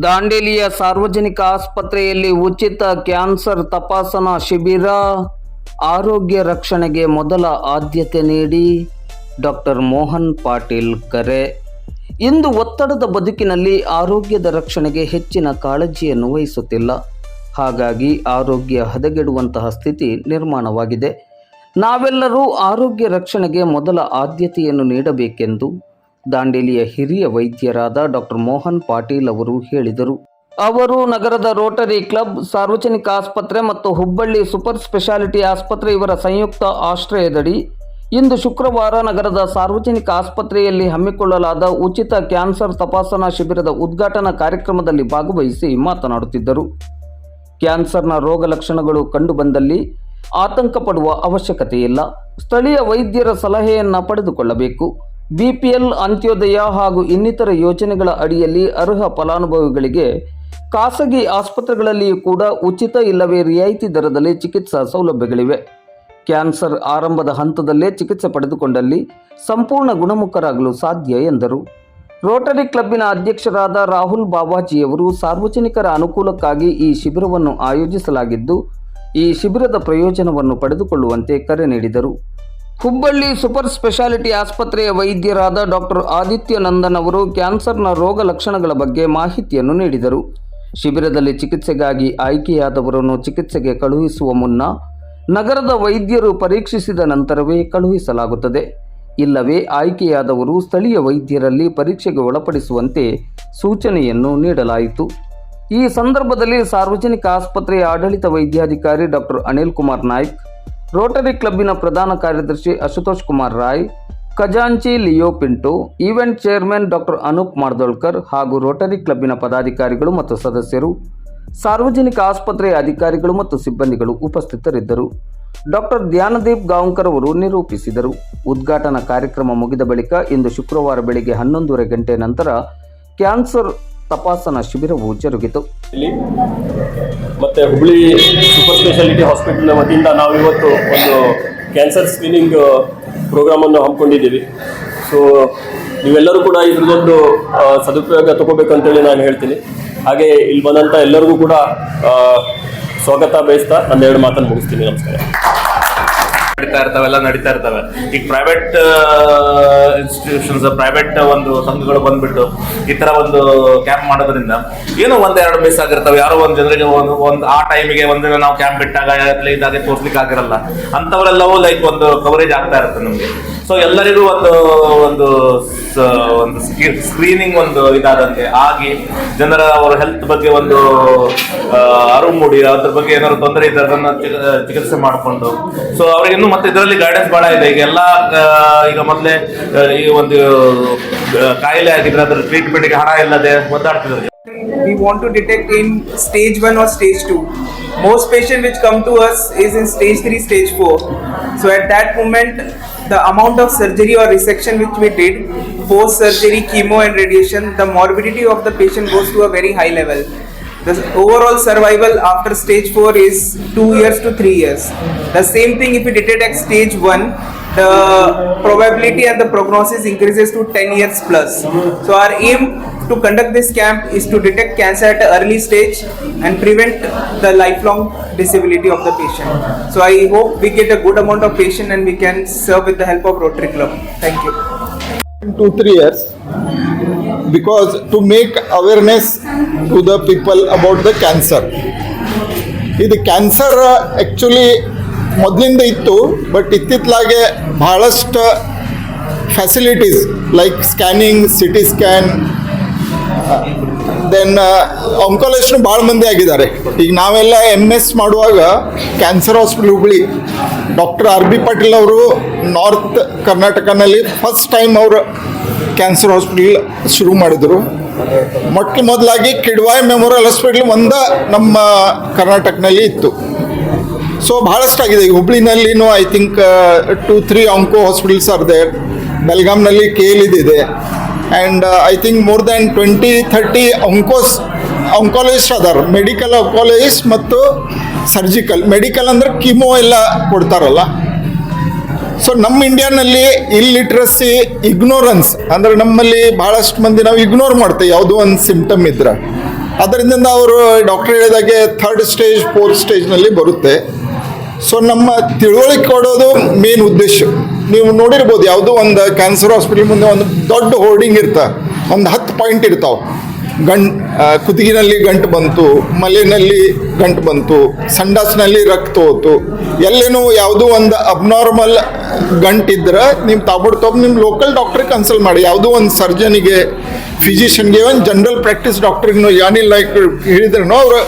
ದಾಂಡೇಲಿಯ ಸಾರ್ವಜನಿಕ ಆಸ್ಪತ್ರೆಯಲ್ಲಿ ಉಚಿತ ಕ್ಯಾನ್ಸರ್ ತಪಾಸಣಾ ಶಿಬಿರ, ಆರೋಗ್ಯ ರಕ್ಷಣೆಗೆ ಮೊದಲ ಆದ್ಯತೆ ನೀಡಿ ಡಾಕ್ಟರ್ ಮೋಹನ್ ಪಾಟೀಲ್ ಕರೆ. ಇಂದು ಒತ್ತಡದ ಬದುಕಿನಲ್ಲಿ ಆರೋಗ್ಯದ ರಕ್ಷಣೆಗೆ ಹೆಚ್ಚಿನ ಕಾಳಜಿಯನ್ನು ವಹಿಸುತ್ತಿಲ್ಲ. ಹಾಗಾಗಿ ಆರೋಗ್ಯ ಹದಗೆಡುವಂತಹ ಸ್ಥಿತಿ ನಿರ್ಮಾಣವಾಗಿದೆ. ನಾವೆಲ್ಲರೂ ಆರೋಗ್ಯ ರಕ್ಷಣೆಗೆ ಮೊದಲ ಆದ್ಯತೆಯನ್ನು ನೀಡಬೇಕೆಂದು ದಾಂಡೇಲಿಯ ಹಿರಿಯ ವೈದ್ಯರಾದ ಡಾಕ್ಟರ್ ಮೋಹನ್ ಪಾಟೀಲ್ ಅವರು ಹೇಳಿದರು. ಅವರು ನಗರದ ರೋಟರಿ ಕ್ಲಬ್, ಸಾರ್ವಜನಿಕ ಆಸ್ಪತ್ರೆ ಮತ್ತು ಹುಬ್ಬಳ್ಳಿ ಸೂಪರ್ ಸ್ಪೆಷಾಲಿಟಿ ಆಸ್ಪತ್ರೆ ಇವರ ಸಂಯುಕ್ತ ಆಶ್ರಯದಡಿ ಇಂದು ಶುಕ್ರವಾರ ನಗರದ ಸಾರ್ವಜನಿಕ ಆಸ್ಪತ್ರೆಯಲ್ಲಿ ಹಮ್ಮಿಕೊಳ್ಳಲಾದ ಉಚಿತ ಕ್ಯಾನ್ಸರ್ ತಪಾಸಣಾ ಶಿಬಿರದ ಉದ್ಘಾಟನಾ ಕಾರ್ಯಕ್ರಮದಲ್ಲಿ ಭಾಗವಹಿಸಿ ಮಾತನಾಡುತ್ತಿದ್ದರು. ಕ್ಯಾನ್ಸರ್ನ ರೋಗ ಲಕ್ಷಣಗಳು ಕಂಡುಬಂದಲ್ಲಿ ಆತಂಕ ಪಡುವ ಅವಶ್ಯಕತೆ ಇಲ್ಲ ಸ್ಥಳೀಯ ವೈದ್ಯರ ಸಲಹೆಯನ್ನು ಪಡೆದುಕೊಳ್ಳಬೇಕು. ಬಿಪಿಎಲ್ ಅಂತ್ಯೋದಯ ಹಾಗೂ ಇನ್ನಿತರ ಯೋಜನೆಗಳ ಅಡಿಯಲ್ಲಿ ಅರ್ಹ ಫಲಾನುಭವಿಗಳಿಗೆ ಖಾಸಗಿ ಆಸ್ಪತ್ರೆಗಳಲ್ಲಿಯೂ ಕೂಡ ಉಚಿತ ಇಲ್ಲವೇ ರಿಯಾಯಿತಿ ದರದಲ್ಲಿ ಚಿಕಿತ್ಸಾ ಸೌಲಭ್ಯಗಳಿವೆ. ಕ್ಯಾನ್ಸರ್ ಆರಂಭದ ಹಂತದಲ್ಲೇ ಚಿಕಿತ್ಸೆ ಪಡೆದುಕೊಂಡಲ್ಲಿ ಸಂಪೂರ್ಣ ಗುಣಮುಖರಾಗಲು ಸಾಧ್ಯ ಎಂದರು. ರೋಟರಿ ಕ್ಲಬ್ಬಿನ ಅಧ್ಯಕ್ಷರಾದ ರಾಹುಲ್ ಬಾಬಾಜಿಯವರು ಸಾರ್ವಜನಿಕರ ಅನುಕೂಲಕ್ಕಾಗಿ ಈ ಶಿಬಿರವನ್ನು ಆಯೋಜಿಸಲಾಗಿದ್ದು, ಈ ಶಿಬಿರದ ಪ್ರಯೋಜನವನ್ನು ಪಡೆದುಕೊಳ್ಳುವಂತೆ ಕರೆ ನೀಡಿದರು. ಹುಬ್ಬಳ್ಳಿ ಸೂಪರ್ ಸ್ಪೆಷಾಲಿಟಿ ಆಸ್ಪತ್ರೆಯ ವೈದ್ಯರಾದ ಡಾಕ್ಟರ್ ಆದಿತ್ಯ ನಂದನ್ ಅವರು ಕ್ಯಾನ್ಸರ್ನ ರೋಗ ಲಕ್ಷಣಗಳ ಬಗ್ಗೆ ಮಾಹಿತಿಯನ್ನು ನೀಡಿದರು. ಶಿಬಿರದಲ್ಲಿ ಚಿಕಿತ್ಸೆಗಾಗಿ ಆಯ್ಕೆಯಾದವರನ್ನು ಚಿಕಿತ್ಸೆಗೆ ಕಳುಹಿಸುವ ಮುನ್ನ ನಗರದ ವೈದ್ಯರು ಪರೀಕ್ಷಿಸಿದ ನಂತರವೇ ಕಳುಹಿಸಲಾಗುತ್ತದೆ. ಇಲ್ಲವೇ ಆಯ್ಕೆಯಾದವರು ಸ್ಥಳೀಯ ವೈದ್ಯರಲ್ಲಿ ಪರೀಕ್ಷೆಗೆ ಒಳಪಡಿಸುವಂತೆ ಸೂಚನೆಯನ್ನು ನೀಡಲಾಯಿತು. ಈ ಸಂದರ್ಭದಲ್ಲಿ ಸಾರ್ವಜನಿಕ ಆಸ್ಪತ್ರೆಯ ಆಡಳಿತ ವೈದ್ಯಾಧಿಕಾರಿ ಡಾಕ್ಟರ್ ಅನಿಲ್ ಕುಮಾರ್ ನಾಯ್ಕ್ ರೋಟರಿ ಕ್ಲಬ್ಬಿನ ಪ್ರಧಾನ ಕಾರ್ಯದರ್ಶಿ ಅಶುತೋಷ್ ಕುಮಾರ್ ರಾಯ್, ಖಜಾಂಚಿ Leo Pinto, event chairman doctor Anoop Mardolkar ಹಾಗೂ ರೋಟರಿ ಕ್ಲಬ್ಬಿನ ಪದಾಧಿಕಾರಿಗಳು ಮತ್ತು ಸದಸ್ಯರು, ಸಾರ್ವಜನಿಕ ಆಸ್ಪತ್ರೆಯ ಅಧಿಕಾರಿಗಳು ಮತ್ತು ಸಿಬ್ಬಂದಿಗಳು ಉಪಸ್ಥಿತರಿದ್ದರು. ಡಾಕ್ಟರ್ ಧ್ಯಾನದೀಪ್ ಗಾಂವ್ಕರ್ ಅವರು ನಿರೂಪಿಸಿದರು. ಉದ್ಘಾಟನಾ ಕಾರ್ಯಕ್ರಮ ಮುಗಿದ ಬಳಿಕ ಇಂದು ಶುಕ್ರವಾರ ಬೆಳಿಗ್ಗೆ ಹನ್ನೊಂದೂವರೆ ಗಂಟೆ ನಂತರ ಕ್ಯಾನ್ಸರ್ ತಪಾಸಣಾ ಶಿಬಿರವು ಜರುಗಿತು. ಮತ್ತೆ ಹುಬ್ಳಿ ಸೂಪರ್ ಸ್ಪೆಷಾಲಿಟಿ ಹಾಸ್ಪಿಟಲ್ ವತಿಯಿಂದ ನಾವು ಇವತ್ತು ಒಂದು ಕ್ಯಾನ್ಸರ್ ಸ್ಕ್ರೀನಿಂಗ್ ಪ್ರೋಗ್ರಾಮನ್ನು ಹಮ್ಮಿಕೊಂಡಿದ್ದೀವಿ. ಸೊ ನೀವೆಲ್ಲರೂ ಕೂಡ ಇದ್ರದ್ದೊಂದು ಸದುಪಯೋಗ ತಗೋಬೇಕಂತೇಳಿ ನಾನು ಹೇಳ್ತೀನಿ. ಹಾಗೆ ಇಲ್ಲಿ ಬಂದಂಥ ಎಲ್ಲರಿಗೂ ಕೂಡ ಸ್ವಾಗತ ಬಯಸ್ತಾ ಎರಡು ಮಾತನ್ನು ಮುಗಿಸ್ತೀನಿ. ನಮಸ್ಕಾರ. ನಡೀತಾ ಇರ್ತಾವೆಲ್ಲ ನಡೀತಾ ಇರ್ತವೆ. ಈಗ ಪ್ರೈವೇಟ್ ಇನ್ಸ್ಟಿಟ್ಯೂಷನ್ಸ್ ಪ್ರೈವೇಟ್ ಒಂದು ಸಂಘಗಳು ಬಂದ್ಬಿಟ್ಟು ಈ ತರ ಒಂದು ಕ್ಯಾಂಪ್ ಮಾಡೋದ್ರಿಂದ ಏನೋ ಒಂದೆರಡು ಮಿಸ್ ಆಗಿರ್ತವೆ. ಯಾರೋ ಒಂದು ಜನರಿಗೆ ಒಂದು ಒಂದು ಆ ಟೈಮಿಗೆ ಒಂದಿನ ನಾವು ಕ್ಯಾಂಪ್ ಬಿಟ್ಟಾಗ ಇದಾಗೆ ತೋರ್ಸ್ಲಿಕ್ಕೆ ಆಗಿರಲ್ಲ ಅಂತವರೆಲ್ಲವೂ ಲೈಕ್ ಒಂದು ಕವರೇಜ್ ಆಗ್ತಾ ಇರುತ್ತೆ ನಮ್ಗೆ. ಸೊ ಎಲ್ಲರಿಗೂ ಒಂದು ಒಂದು ಒಂದು ಸ್ಕ್ರೀನಿಂಗ್ ಒಂದು ಇದಾದಂತೆ. ಆಗಿ ಜನರ ಅವರ ಹೆಲ್ತ್ ಬಗ್ಗೆ ಒಂದು ಅರಿವು ಮೂಡಿ, ಅದ್ರ ಬಗ್ಗೆ ಏನಾದ್ರು ತೊಂದರೆ ಇದ್ದರೆ ಅದನ್ನ ಚಿಕಿತ್ಸೆ ಮಾಡಿಕೊಂಡು. ಸೊ ಅವ್ರಿಗೆ ಇನ್ನು ಮತ್ತೆ ಇದರಲ್ಲಿ ಗೈಡೆನ್ಸ್ ಬಹಳ ಇದೆ. ಈಗ ಎಲ್ಲ ಈಗ ಮೊದಲೇ ಈ ಒಂದು ಕಾಯಿಲೆ ಆಗಿದ್ರೆ ಅದ್ರ ಟ್ರೀಟ್ಮೆಂಟ್ಗೆ ಹಣ ಇಲ್ಲದೆ ಒದ್ದಾಡ್ತಿದ್ದಾರೆ. We want to detect in stage 1 or stage 2 most patient which come to us is in stage 3 stage 4 so, at that moment the amount of surgery or resection which we did post surgery chemo and radiation the morbidity of the patient goes to a very high level. The overall survival after stage 4 is 2 years to 3 years. The same thing if we detect at stage 1 the probability and the prognosis increases to 10 years plus. So our aim to conduct this camp is to detect cancer at an early stage and prevent the lifelong disability of the patient. So I hope we get a good amount of patient and we can serve with the help of Rotary Club. Thank you. two three years because to make awareness to the people about the cancer ಇದು cancer actually ಮೊದಲಿಂದ ಇತ್ತು but ಇತ್ತಿತ್ತಲಾಗೆ ಭಾಳಷ್ಟು facilities like scanning C T scan then ಆಂಕಾಲಜಿಸ್ಟ್ನು ಭಾಳ ಮಂದಿ ಆಗಿದ್ದಾರೆ. ಈಗ ನಾವೆಲ್ಲ ಎಂ ಎಸ್ ಮಾಡುವಾಗ cancer hospital Hubli doctor R B Patil ಅವರು ನಾರ್ತ್ ಕರ್ನಾಟಕನಲ್ಲಿ ಫಸ್ಟ್ ಟೈಮ್ ಅವರು ಕ್ಯಾನ್ಸರ್ ಹಾಸ್ಪಿಟಲ್ ಶುರು ಮಾಡಿದರು. ಮೊಟ್ಟ ಮೊದಲಾಗಿ ಕಿಡ್ವಾಯ್ ಮೆಮೋರಿಯಲ್ ಹಾಸ್ಪಿಟಲ್ ಒಂದ ನಮ್ಮ ಕರ್ನಾಟಕನಲ್ಲಿ ಇತ್ತು. ಸೊ ಭಾಳಷ್ಟಾಗಿದೆ ಈಗ ಹುಬ್ಳಿನಲ್ಲಿನೂ I think two three onco hospitals are ಬೆಲ್ಗಾಮ್ನಲ್ಲಿ K L ಇದೆ and I think more than twenty thirty oncos oncologist ಅದಾರ. ಮೆಡಿಕಲ್ ಅಂಕಾಲಜಿಸ್ಟ್ ಮತ್ತು ಸರ್ಜಿಕಲ್ ಮೆಡಿಕಲ್ ಅಂದ್ರೆ ಕಿಮೋ ಎಲ್ಲ ಕೊಡ್ತಾರಲ್ಲ. ಸೊ ನಮ್ಮ ಇಂಡಿಯಾನಲ್ಲಿ ಇಲ್ಲಿಟ್ರಸಿ ಇಗ್ನೋರೆನ್ಸ್ ಅಂದರೆ ನಮ್ಮಲ್ಲಿ ಭಾಳಷ್ಟು ಮಂದಿ ನಾವು ಇಗ್ನೋರ್ ಮಾಡ್ತೇವೆ, ಯಾವುದೋ ಒಂದು ಸಿಂಪ್ಟಮ್ ಇದ್ರೆ. ಅದರಿಂದ ಅವರು ಡಾಕ್ಟರ್ ಹೇಳಿದಾಗೆ ಥರ್ಡ್ ಸ್ಟೇಜ್ ಫೋರ್ತ್ ಸ್ಟೇಜ್ನಲ್ಲಿ ಬರುತ್ತೆ. ಸೊ ನಮ್ಮ ತಿಳುವಳಿಕೆ ಕೊಡೋದು ಮೇನ್ ಉದ್ದೇಶ. ನೀವು ನೋಡಿರ್ಬೋದು ಯಾವುದೋ ಒಂದು ಕ್ಯಾನ್ಸರ್ ಹಾಸ್ಪಿಟಲ್ ಮುಂದೆ ಒಂದು ದೊಡ್ಡ ಹೋರ್ಡಿಂಗ್ ಇರ್ತಾ. ಒಂದು ಹತ್ತು ಪಾಯಿಂಟ್ ಇರ್ತಾವೆ. ಗಂಟ್ ಕುದುಗಿನಲ್ಲಿ ಗಂಟು ಬಂತು ಮಲೆಯಲ್ಲಿ ಗಂಟು ಬಂತು, ಸಂಡಾಸ್ನಲ್ಲಿ ರಕ್ತ ಹೋತು. ಎಲ್ಲೇನೋ ಯಾವುದೋ ಒಂದು ಅಬ್ನಾರ್ಮಲ್ ಗಂಟಿದ್ರೆ ನೀವು ತಾಬಡ್ತೋಬ್ ನಿಮ್ಮ ಲೋಕಲ್ ಡಾಕ್ಟ್ರಿಗೆ ಕನ್ಸಲ್ಟ್ ಮಾಡಿ. ಯಾವುದೋ ಒಂದು ಸರ್ಜನಿಗೆ ಫಿಸಿಷಿಯನ್ಗೆ ಒಂದು ಜನರಲ್ ಪ್ರಾಕ್ಟೀಸ್ ಡಾಕ್ಟ್ರಿಗೂ ಲೈಕ್ ಹೇಳಿದ್ರೂ ಅವರು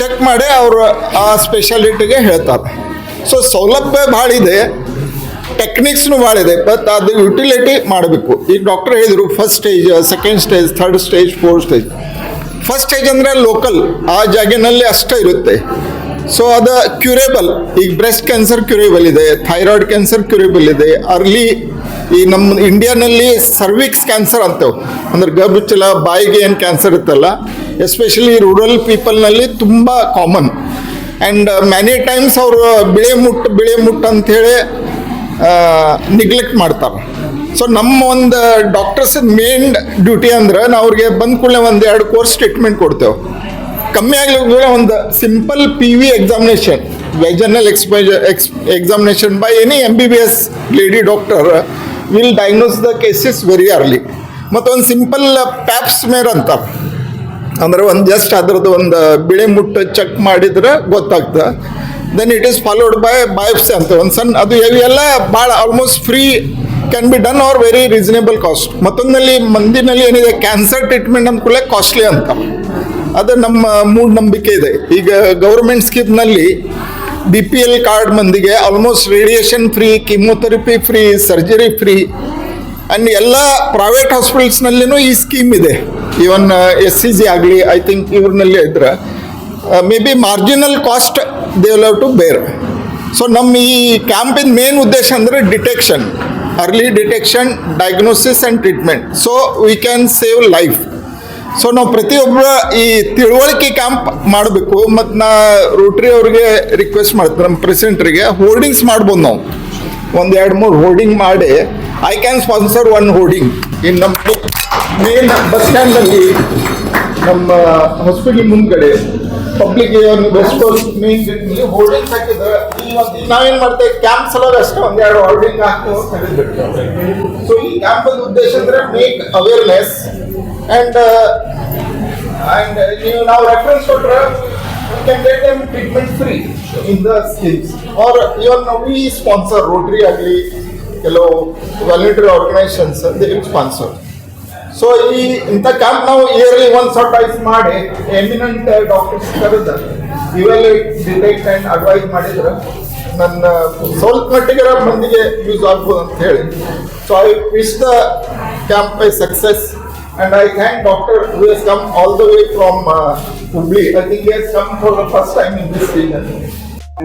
ಚೆಕ್ ಮಾಡಿ ಅವರು ಆ ಸ್ಪೆಷಾಲಿಟಿಗೆ ಹೇಳ್ತಾರೆ. ಸೊ ಸೌಲಭ್ಯ ಭಾಳ ಇದೆ. ಟೆಕ್ನಿಕ್ಸ್ನು ಭಾಳ ಇದೆ ಬಟ್ ಅದು ಯುಟಿಲಿಟಿ ಮಾಡಬೇಕು. ಈಗ ಡಾಕ್ಟರ್ ಹೇಳಿದರು first stage second stage third stage fourth stage first stage ಅಂದರೆ ಲೋಕಲ್ ಆ ಜಾಗಿನಲ್ಲಿ ಅಷ್ಟೇ ಇರುತ್ತೆ. ಸೊ ಅದು ಕ್ಯೂರೇಬಲ್ ಈಗ ಬ್ರೆಸ್ಟ್ ಕ್ಯಾನ್ಸರ್ ಕ್ಯೂರೇಬಲ್ ಇದೆ ಥೈರಾಯ್ಡ್ ಕ್ಯಾನ್ಸರ್ ಕ್ಯೂರೇಬಲ್ ಇದೆ ಅರ್ಲಿ ಈ ನಮ್ಮ ಇಂಡಿಯಾನಲ್ಲಿ ಸರ್ವಿಕ್ಸ್ ಕ್ಯಾನ್ಸರ್ ಅಂತೇವೆ. ಅಂದ್ರೆ ಗರ್ಭಚಲ ಬಾಯಿಗೆ ಏನು ಕ್ಯಾನ್ಸರ್ ಇತ್ತಲ್ಲ ಎಸ್ಪೆಷಲಿ ರೂರಲ್ ಪೀಪಲ್ನಲ್ಲಿ ತುಂಬ ಕಾಮನ್ ಆ್ಯಂಡ್ ಮ್ಯಾನಿ ಟೈಮ್ಸ್ ಅವರು ಬಿಳೆ ಮುಟ್ಟು ಬಿಳೆ ಮುಟ್ಟು ಅಂಥೇಳಿ ನಿಗ್ಲೆಕ್ಟ್ ಮಾಡ್ತಾರೆ. ಸೊ ನಮ್ಮ ಒಂದು ಡಾಕ್ಟರ್ಸ್ ಮೇನ್ ಡ್ಯೂಟಿ ಅಂದ್ರೆ ನಾವು ಅವ್ರಿಗೆ ಬಂದ ಕೂಡಲೇ ಒಂದು ಎರಡು ಕೋರ್ಸ್ ಟ್ರೀಟ್ಮೆಂಟ್ ಕೊಡ್ತೇವೆ. ಕಮ್ಮಿ ಆಗಲಿ ಒಂದು simple P V examination vaginal expose ex examination by any M B B S lady doctor will diagnose the cases very early ಮತ್ತೊಂದು ಸಿಂಪಲ್ ಪ್ಯಾಪ್ಸ್ ಮೇರ್ ಅಂತ ಅಂದ್ರೆ ಒಂದು ಜಸ್ಟ್ ಅದ್ರದ್ದು ಒಂದು ಬಿಳಿ ಮುಟ್ಟು ಚೆಕ್ ಮಾಡಿದ್ರೆ ಗೊತ್ತಾಗ್ತದೆ. Then it is followed by biopsy ಅಂತ. ಒಂದು ಸಣ್ಣ ಅದು ಇವೆಲ್ಲ ಭಾಳ almost free can be done are very reasonable cost ಮತ್ತೊಂದಲ್ಲಿ ಮಂದಿನಲ್ಲಿ ಏನಿದೆ ಕ್ಯಾನ್ಸರ್ ಟ್ರೀಟ್ಮೆಂಟ್ ಅಂದ್ಕೂಡಲೇ ಕಾಸ್ಟ್ಲಿ ಅಂತ. ಅದು ನಮ್ಮ ಮೂಢನಂಬಿಕೆ ಇದೆ. ಈಗ ಗೌರ್ಮೆಂಟ್ ಸ್ಕೀಮ್ನಲ್ಲಿ ಬಿ ಪಿ ಎಲ್ ಕಾರ್ಡ್ ಮಂದಿಗೆ almost radiation free chemotherapy free surgery free and ಎಲ್ಲ ಪ್ರೈವೇಟ್ ಹಾಸ್ಪಿಟಲ್ಸ್ನಲ್ಲಿನೂ ಈ ಸ್ಕೀಮ್ ಇದೆ. ಇವನ್ ಎಸ್ ಸಿ ಜಿ ಆಗಲಿ ಐ ಥಿಂಕ್ ಇವ್ರನ್ನಲ್ಲಿ ಇದ್ರೆ. Maybe marginal cost they have to bear so ನಮ್ಮ ಈ ಕ್ಯಾಂಪಿನ ಮೇನ್ ಉದ್ದೇಶ ಅಂದರೆ detection early detection diagnosis and treatment so we can save life so ನಾವು ಪ್ರತಿಯೊಬ್ಬರ ಈ ತಿಳುವಳಿಕೆ ಕ್ಯಾಂಪ್ ಮಾಡಬೇಕು. ಮತ್ತು ನಾ ರೋಟ್ರಿ ಅವ್ರಿಗೆ ರಿಕ್ವೆಸ್ಟ್ ಮಾಡ್ತೀನಿ ನಮ್ಮ ಪ್ರೆಸಿಡೆಂಟ್ರಿಗೆ ಹೋರ್ಡಿಂಗ್ಸ್ ಮಾಡ್ಬೋದು ನಾವು. ಒಂದು ಎರಡು ಮೂರು ಹೋರ್ಡಿಂಗ್ ಮಾಡಿ. I can sponsor one hoarding in ನಮ್ಮ ಮೇನ್ ಬಸ್ ಸ್ಟ್ಯಾಂಡಲ್ಲಿ ನಮ್ಮ ಹಾಸ್ಪಿಟಲ್ ಮುಂದ್ಗಡೆ. ಪಬ್ಲಿಕ್ ವೆಸ್ಟ್ ಹೋರ್ಡಿಂಗ್ ಹಾಕಿದ್ರೆ ನಾವೇನು ಮಾಡ್ತೇವೆ? ಕ್ಯಾಂಪ್ ಸಲುವಾಗಿ ಅಷ್ಟೇ ಒಂದೆರಡು ಹೋರ್ಡಿಂಗ್ ಹಾಕಿ ಸೊ ಈ ಕ್ಯಾಂಪ್ ಉದ್ದೇಶ ಅಂದರೆ ಮೇಕ್ ಅವೇರ್ನೆಸ್ ಆ್ಯಂಡ್ ಆ್ಯಂಡ್ ನೀವು ನಾವು ರೆಫರೆನ್ಸ್ ಕೊಟ್ರೆ can get them treatment free in the schemes. Or even we sponsor Rotary ಆಗಲಿ ಕೆಲವು voluntary organisations they will sponsor so ಈ ಇಂಥ ಕ್ಯಾಂಪ್ ನಾವು ಇಯರ್ಲಿ ಒಂದು ಸರ್ಟೈಸ್ ಮಾಡಿ ಎಮಿನೆಂಟ್ ಡಾಕ್ಟರ್ಸ್ ಕರೆದ ಇವೆಲ್ಲ ಡಿಟೆಕ್ಟ್ ಆ್ಯಂಡ್ ಅಡ್ವೈಸ್ ಮಾಡಿದ್ರೆ ನನ್ನ ಸ್ವಲ್ಪ ಮಟ್ಟಿಗೆ ಮಂದಿಗೆ ಯೂಸ್ ಆಗ್ಬೋದು ಅಂತ ಹೇಳಿ so I wish the camp I success and I thank doctor who has come all the way from think he has come for the first time in this region.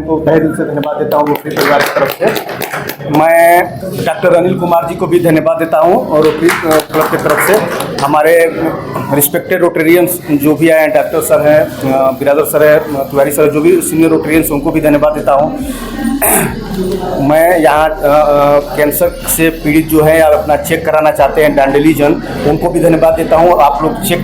को तहे दिल से धन्यवाद देता हूँ रोटरी परिवार की तरफ़ से। मैं डॉक्टर अनिल कुमार जी को भी धन्यवाद देता हूँ और रोटरी क्लब की तरफ़ से। हमारे रिस्पेक्टेड रोटेरियंस जो भी आए हैं, डॉक्टर सर हैं, बिरादर सर है, तिवारी सर जो भी सीनियर रोटेरियंस उनको भी धन्यवाद देता हूँ। मैं यहाँ कैंसर से पीड़ित जो है या अपना चेक कराना चाहते हैं डांडलीजन उनको भी धन्यवाद देता हूँ। आप लोग चेक